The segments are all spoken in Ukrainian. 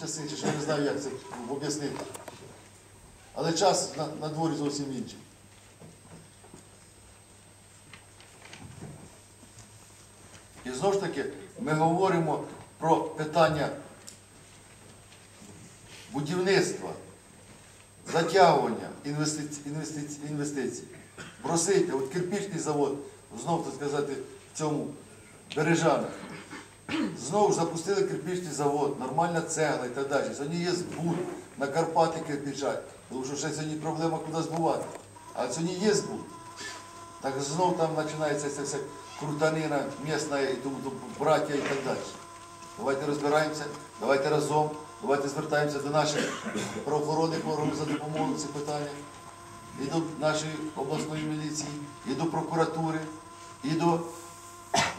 часи, чи що я не знаю, як це об'яснити. Але час на, на дворі зовсім інший. І знову ж таки, ми говоримо про питання будівництва, затягування інвестицій, інвестицій, інвестицій. Просити, от кирпічний завод, знов так сказати, в цьому Бережанах. Знову ж запустили кирпічний завод, нормальна цегла і так далі. Сьогодні є збут на Карпати кирпича, тому що ще сьогодні проблема куди збувати. А сьогодні є збут. Так знову там починається ця вся крутанина місна і тому браття і так далі. Давайте розбираємося, давайте разом, давайте звертаємося до наших правоохоронних органів за допомогою цих питаннях, і до нашої обласної міліції, і до прокуратури, і до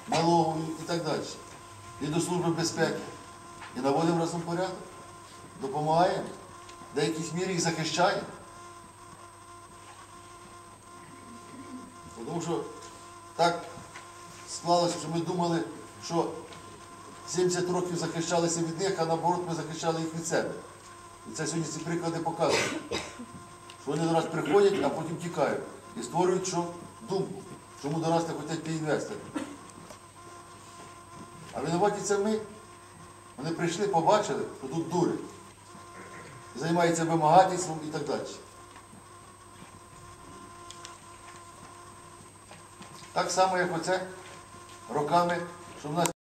налогової і так далі. І до Служби безпеки. І наводимо разом порядок. Допомагаємо. В деяких мірі їх захищаємо. Тому що так склалося, що ми думали, що 70 років захищалися від них, а наоборот ми захищали їх від себе. І це сьогодні ці приклади показують. Що вони до нас приходять, а потім тікають. І створюють що? думку, чому до нас не хочуть ті інвестори. А винуваті це ми. Вони прийшли, побачили, що тут дури. Займаються вимагательством і так далі. Так само, як оце роками, що в нас